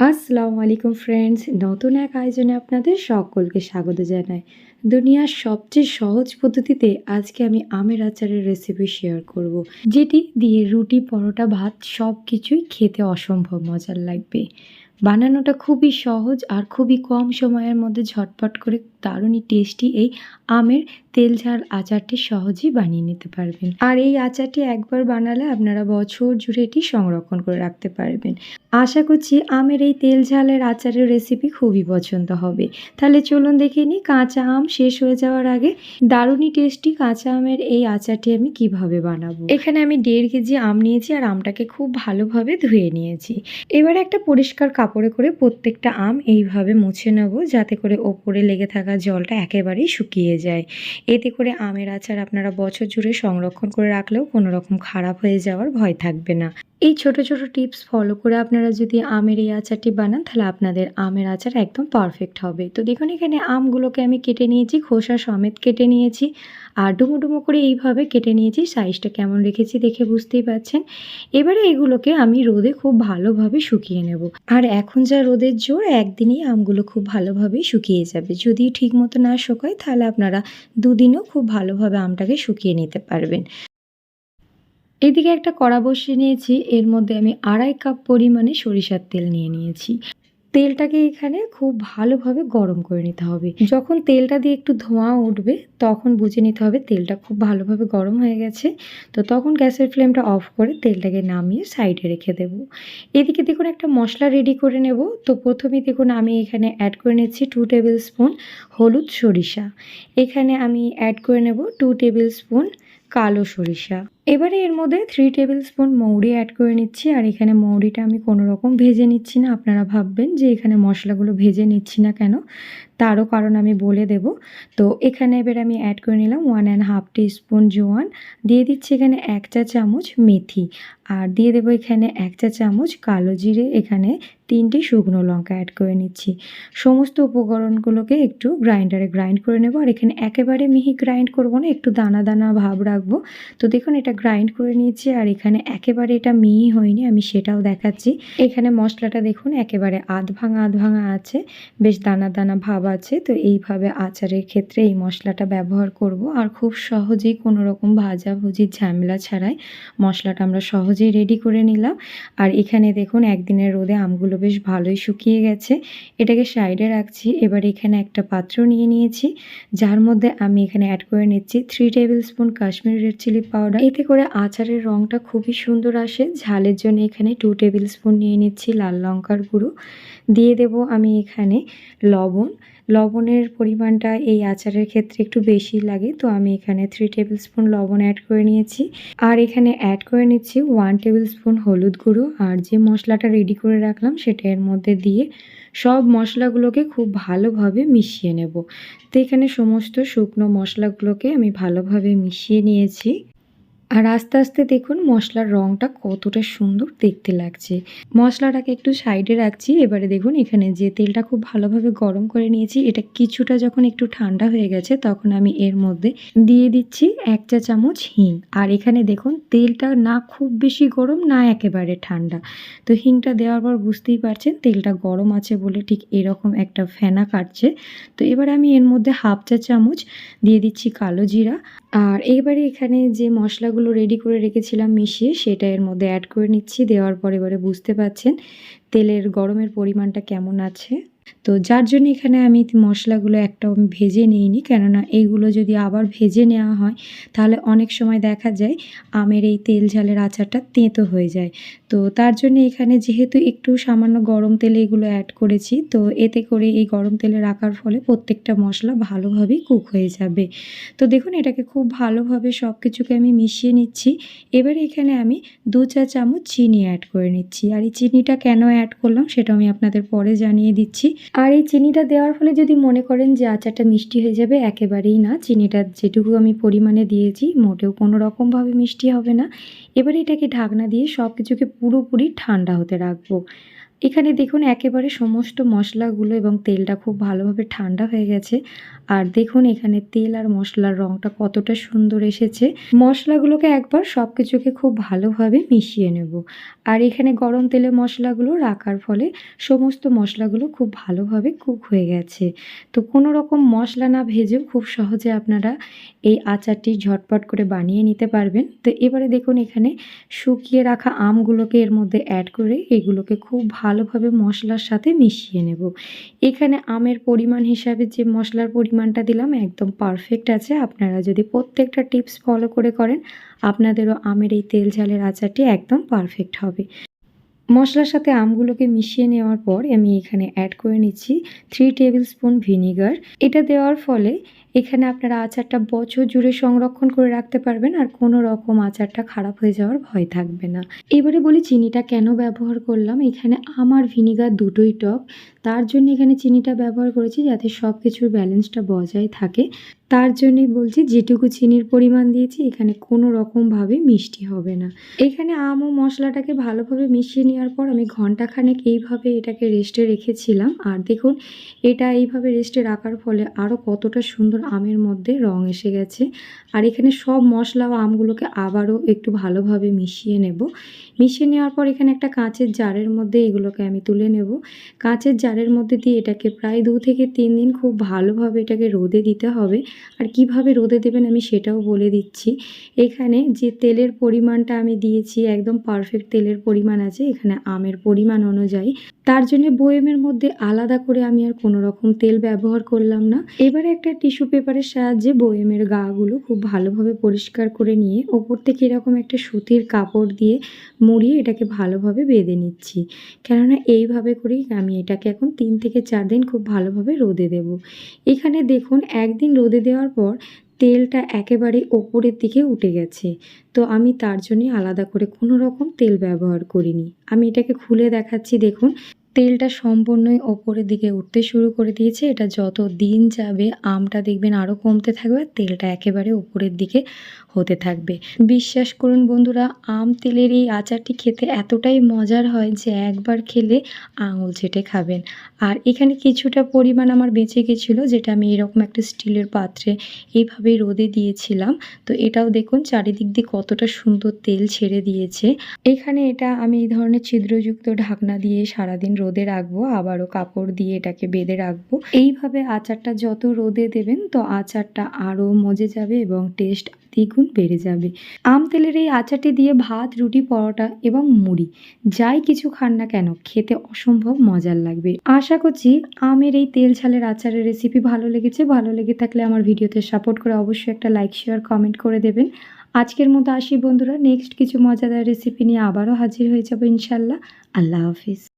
আসসালামু আলাইকুম ফ্রেন্ডস নতুন এক আয়োজনে আপনাদের সকলকে স্বাগত জানাই। দুনিয়ার সবচেয়ে সহজ পদ্ধতিতে আজকে আমি আমের আচারের রেসিপি শেয়ার করব। যেটি দিয়ে রুটি, পরোটা, ভাত সব কিছুই খেতে অসম্ভব মজার লাগবে। বানানোটা খুবই সহজ আর খুবই কম সময়ের মধ্যে ঝটপট করে দারুণই টেস্টি এই আমের তেল ঝাল আচারটি সহজেই বানিয়ে নিতে পারবেন। আর এই আচারটি একবার বানালে আপনারা বছর জুড়ে এটি সংরক্ষণ করে রাখতে পারবেন। আশা করছি আমের এই তেল ঝালের আচারের রেসিপি খুবই পছন্দ হবে। তাহলে চলুন দেখে নিই কাঁচা আম শেষ হয়ে যাওয়ার আগে দারুণই টেস্টি কাঁচা আমের এই আচারটি আমি কীভাবে বানাবো? এখানে আমি দেড় কেজি আম নিয়েছি আর আমটাকে খুব ভালোভাবে ধুয়ে নিয়েছি। এবারে একটা পরিষ্কার কাপড়ে করে প্রত্যেকটা আম এইভাবে মুছে নেব যাতে করে ওপরে লেগে থাকা জলটা একেবারেই শুকিয়ে যায়। এতে করে আমের আচার আপনারা বছর জুড়ে সংরক্ষণ করে রাখলেও কোনো রকম খারাপ হয়ে যাওয়ার ভয় থাকবে না। এই ছোট ছোট টিপস ফলো করে আপনারা যদি আমের এই আচারটি বানান, তাহলে আপনাদের আমের আচার একদম পারফেক্ট হবে। তো দেখুন এখানে আমগুলোকে আমি কেটে নিয়েছি, খোসা সমেত কেটে নিয়েছি। আর ডুমো ডুমো করে এইভাবে কেটে নিয়েছি সাইজটা কেমন রেখেছি দেখে বুঝতেই পারছেন। এবারে এগুলোকে আমি রোদে খুব ভালোভাবে শুকিয়ে নেব। আর এখন যা রোদের জোর, একদিনেই আমগুলো খুব ভালোভাবে শুকিয়ে যাবে। যদি ঠিক মতো না শুকায়, তাহলে আপনারা দুদিনও খুব ভালোভাবে আমটাকে শুকিয়ে নিতে পারবেন। এদিকে একটা কড়া বসিয়ে নিয়েছি, এর মধ্যে আমি আড়াই কাপ পরিমাণে সরিষার তেল নিয়ে নিয়েছি। তেলটাকে এখানে খুব ভালোভাবে গরম করে নিতে হবে। যখন তেলটা দিয়ে একটু ধোঁয়া উঠবে, তখন বুঝে নিতে হবে তেলটা খুব ভালোভাবে গরম হয়ে গেছে। তো তখন গ্যাসের ফ্লেমটা অফ করে তেলটাকে নামিয়ে সাইডে রেখে দেব। এদিকে দেখুন একটা মশলা রেডি করে নেব। তো প্রথমেই দেখুন আমি এখানে অ্যাড করে নিচ্ছি টু টেবিল স্পুন হলুদ সরিষা। এখানে আমি অ্যাড করে নেব টু টেবিল স্পুন কালো সরিষা। এবারে এর মধ্যে থ্রি টেবিল স্পুন মৌরি অ্যাড করে নিচ্ছি, আর এখানে মৌরিটা আমি কোনো রকম ভেজে নিচ্ছি না। আপনারা ভাববেন যে এখানে মশলাগুলো ভেজে নিচ্ছি না কেন, তারও কারণ আমি বলে দেব। তো এখানে এবার আমি অ্যাড করে নিলাম one and half teaspoon জোয়ান, দিয়ে দিচ্ছি এখানে এক চা চামচ মেথি, আর দিয়ে দেবো এখানে এক চা চামচ কালো জিরে, এখানে তিনটি শুকনো লঙ্কা অ্যাড করে নিচ্ছি। সমস্ত উপকরণগুলোকে একটু গ্রাইন্ডারে গ্রাইন্ড করে নেব, আর এখানে একেবারে মিহি গ্রাইন্ড করব না, একটু দানা দানা ভাব রাখব। তো দেখুন, এটা গ্রাইন্ড করে নিয়েছি আর এখানে একেবারে এটা মিহি হয়নি, আমি সেটাও দেখাচ্ছি। এখানে মশলাটা দেখুন, একেবারে আধ ভাঙা আধ ভাঙা আছে, বেশ দানা দানা ভাব আছে, তো এইভাবে আচারের ক্ষেত্রে এই মশলাটা ব্যবহার করব। আর খুব সহজেই কোনো রকম ভাজাভুজির ঝামেলা ছাড়াই মশলাটা আমরা সহজেই রেডি করে নিলাম। আর এখানে দেখুন, একদিনের রোদে আমগুলো বেশ ভালোই শুকিয়ে গেছে। এটাকে সাইডে রাখছি, এবার এখানে একটা পাত্র নিয়ে নিয়েছি, যার মধ্যে আমি এখানে অ্যাড করে নিচ্ছি three tablespoon Kashmiri red chilli powder এতে করে আচারের রঙটা খুবই সুন্দর আসে। ঝালের জন্য এখানে টু টেবিল স্পুন নিয়ে নিচ্ছি লাল লঙ্কার গুঁড়ো। দিয়ে দেব আমি এখানে লবণ। লবণের পরিমাণটা এই আচারের ক্ষেত্রে একটু বেশি লাগে, তো আমি এখানে থ্রি টেবিল স্পুন লবণ অ্যাড করে নিয়েছি। আর এখানে অ্যাড করে নিচ্ছি ওয়ান টেবিল স্পুন হলুদ গুঁড়ো। আর যে মশলাটা রেডি করে রাখলাম সেটা এর মধ্যে দিয়ে সব মশলাগুলোকে খুব ভালোভাবে মিশিয়ে নেব। তো এখানে সমস্ত শুকনো মশলাগুলোকে আমি ভালোভাবে মিশিয়ে নিয়েছি। আর আস্তে আস্তে দেখুন মশলার রঙটা কতটা সুন্দর দেখতে লাগছে। মশলাটাকে একটু সাইডে রাখছি, এবারে দেখুন এখানে যে তেলটা খুব ভালোভাবে গরম করে নিয়েছি, এটা কিছুটা যখন একটু ঠান্ডা হয়ে গেছে তখন আমি এর মধ্যে দিয়ে দিচ্ছি এক চা চামচ হিং। আর এখানে দেখুন তেলটা না খুব বেশি গরম, না একেবারে ঠান্ডা। তো হিংটা দেওয়ার পর বুঝতেই পারছেন তেলটা গরম আছে বলে ঠিক এরকম একটা ফেনা কাটছে। তো এবার আমি এর মধ্যে হাফ চা চামচ দিয়ে দিচ্ছি কালো জিরা। আর এবারে এখানে যে মশলাগুলো রেডি করে রেখেছিলাম মিশিয়ে, সেটা এর মধ্যে অ্যাড করে নিচ্ছি। দেওয়ার পর এবারে বুঝতে পারছেন তেলের গরমের পরিমাণটা কেমন আছে। তো যার জন্য এখানে আমি মশলাগুলো একটাও আমি ভেজে নিইনি। কেননা এইগুলো যদি আবার ভেজে নেওয়া হয়, তাহলে অনেক সময় দেখা যায় আমের এই তেল ঝালের আচারটা তেঁতো হয়ে যায়। তো তার জন্য এখানে যেহেতু একটু সামান্য গরম তেলে এগুলো অ্যাড করেছি, তো এতে করে এই গরম তেলে রাখার ফলে প্রত্যেকটা মশলা ভালোভাবেই কুক হয়ে যাবে। তো দেখুন, এটাকে খুব ভালোভাবে সব কিছুকে আমি মিশিয়ে নিচ্ছি। এবারে এখানে আমি দু চা চামচ চিনি অ্যাড করে নিচ্ছি। আর এই চিনিটা কেন অ্যাড করলাম সেটা আমি আপনাদের পরে জানিয়ে দিচ্ছি। আর এই চিনিটা দেওয়ার ফলে যদি মনে করেন যে আচারটা মিষ্টি হয়ে যাবে, একেবারেই না। চিনিটা যেটুকু আমি পরিমাণে দিয়েছি, মোটেও কোনো রকমভাবে মিষ্টি হবে না। এবার এটাকে ঢাকনা দিয়ে সব কিছুকে পুরোপুরি ঠান্ডা হতে রাখব। এখানে দেখুন একেবারে সমস্ত মশলাগুলো এবং তেলটা খুব ভালোভাবে ঠান্ডা হয়ে গেছে। আর দেখুন এখানে তেল আর মশলার রঙটা কতটা সুন্দর এসেছে। মশলাগুলোকে একবার সব কিছুকে খুব ভালোভাবে মিশিয়ে নেব। আর এখানে গরম তেলে মশলাগুলো রাখার ফলে সমস্ত মশলাগুলো খুব ভালোভাবে কুক হয়ে গেছে। তো কোনো রকম মশলা না ভেজেও খুব সহজে আপনারা এই আচারটি ঝটপট করে বানিয়ে নিতে পারবেন। তো এবারে দেখুন এখানে শুকিয়ে রাখা আমগুলোকে এর মধ্যে অ্যাড করে এগুলোকে খুব ভালোভাবে মশলার সাথে মিশিয়ে নেব। এখানে আমের পরিমাণ হিসাবে যে মশলার পরিমাণটা দিলাম একদম পারফেক্ট আছে। আপনারা যদি প্রত্যেকটা টিপস ফলো করে করেন, আপনাদেরও আমের এই তেল ঝালের আচারটি একদম পারফেক্ট হবে। মশলার সাথে আমগুলোকে মিশিয়ে নেওয়ার পর আমি এখানে অ্যাড করে নিচ্ছি থ্রি টেবিল স্পুন ভিনিগার এটা দেওয়ার ফলে এখানে আপনারা আচারটা বছর জুড়ে সংরক্ষণ করে রাখতে পারবেন আর কোনো রকম আচারটা খারাপ হয়ে যাওয়ার ভয় থাকবে না। এবারে বলি চিনিটা কেন ব্যবহার করলাম? এখানে আমার ভিনিগার দুটোই টক তার জন্য এখানে চিনিটা ব্যবহার করেছি যাতে সব কিছুর ব্যালেন্সটা বজায় থাকে। তার জন্যই বলছি, যেটুকু চিনির পরিমাণ দিয়েছি, এখানে কোনো রকমভাবে মিষ্টি হবে না। এখানে আম ও মশলাটাকে ভালোভাবে মিশিয়ে নেওয়ার পর আমি ঘন্টাখানেক এইভাবে এটাকে রেস্টে রেখেছিলাম। আর দেখুন, এটা এইভাবে রেস্টে রাখার ফলে আরও কতটা সুন্দর আমের মধ্যে রং এসে গেছে। আর এখানে সব মশলা ও আমগুলোকে আবারও একটু ভালোভাবে মিশিয়ে নেব। মিশিয়ে নেওয়ার পর এখানে একটা কাঁচের জারের মধ্যে এগুলোকে আমি তুলে নেব। কাঁচের জারের মধ্যে দিয়ে এটাকে প্রায় দু থেকে তিন দিন খুব ভালোভাবে এটাকে রোদে দিতে হবে। আর কীভাবে রোদে দেবেন আমি সেটাও বলে দিচ্ছি। এখানে যে তেলের পরিমাণটা আমি দিয়েছি, একদম পারফেক্ট তেলের পরিমাণ আছে, এখানে আমের পরিমাণ অনুযায়ী। তার জন্য বয়েমের মধ্যে আলাদা করে আমি আর কোনো রকম তেল ব্যবহার করলাম না। এবারে একটা টিস্যু পেপারের সাহায্যে বয়েমের গাগুলো খুব ভালোভাবে পরিষ্কার করে নিয়ে ওপর থেকে এরকম একটা সুতির কাপড় দিয়ে মুড়িয়ে এটাকে ভালোভাবে বেঁধে নিচ্ছি। কেননা এইভাবে করেই আমি এটাকে এখন তিন থেকে চার দিন খুব ভালোভাবে রোদে দেব। এখানে দেখুন, একদিন রোদে দেওয়ার পর তেলটা একেবারে ওপরের দিকে উঠে গেছে। তো আমি তার জন্যে আলাদা করে কোনো রকম তেল ব্যবহার করিনি। আমি এটাকে খুলে দেখাচ্ছি, দেখুন। তেলটা সম্পূর্ণই ওপরের দিকে উঠতে শুরু করে দিয়েছে। এটা যত দিন যাবে, আমটা দেখবেন আরও কমতে থাকবে। তেলটা একেবারে ওপরের দিকে হতে থাকবে। বিশ্বাস করুন বন্ধুরা, আম তেলের এই আচারটি খেতে এতটাই মজার হয় যে একবার খেলে আঙুল চেটে খাবেন। আর এখানে কিছুটা পরিমাণ আমার বেঁচে গেছিল, যেটা আমি এরকম একটা স্টিলের পাত্রে এইভাবে রোদে দিয়েছিলাম। তো এটাও দেখুন, চারিদিক দিয়ে কতটা সুন্দর তেল ছেড়ে দিয়েছে। এখানে এটা আমি এই ধরনের ছিদ্রযুক্ত ঢাকনা দিয়ে সারাদিন রোদে রাখব, আবারও কাপড় দিয়ে এটাকে বেঁধে রাখব। এইভাবে আচারটা যত রোদে দেবেন, তো আচারটা আরও মজে যাবে এবং টেস্ট দ্বিগুণ বেড়ে যাবে। আম তেলের এই আচারটি দিয়ে ভাত, রুটি, পরোটা এবং মুড়ি, যাই কিছু খান না কেন, খেতে অসম্ভব মজার লাগবে। আশা করছি আমের এই তেল ঝালের আচারের রেসিপি ভালো লেগেছে। ভালো লেগে থাকলে আমার ভিডিওতে সাপোর্ট করে অবশ্যই একটা লাইক শেয়ার কমেন্ট করে দেবেন। আজকের মতো আসি বন্ধুরা নেক্সট কিছু মজাদার রেসিপি নিয়ে আবারও হাজির হয়ে যাব ইনশাল্লাহ আল্লাহ হাফিজ।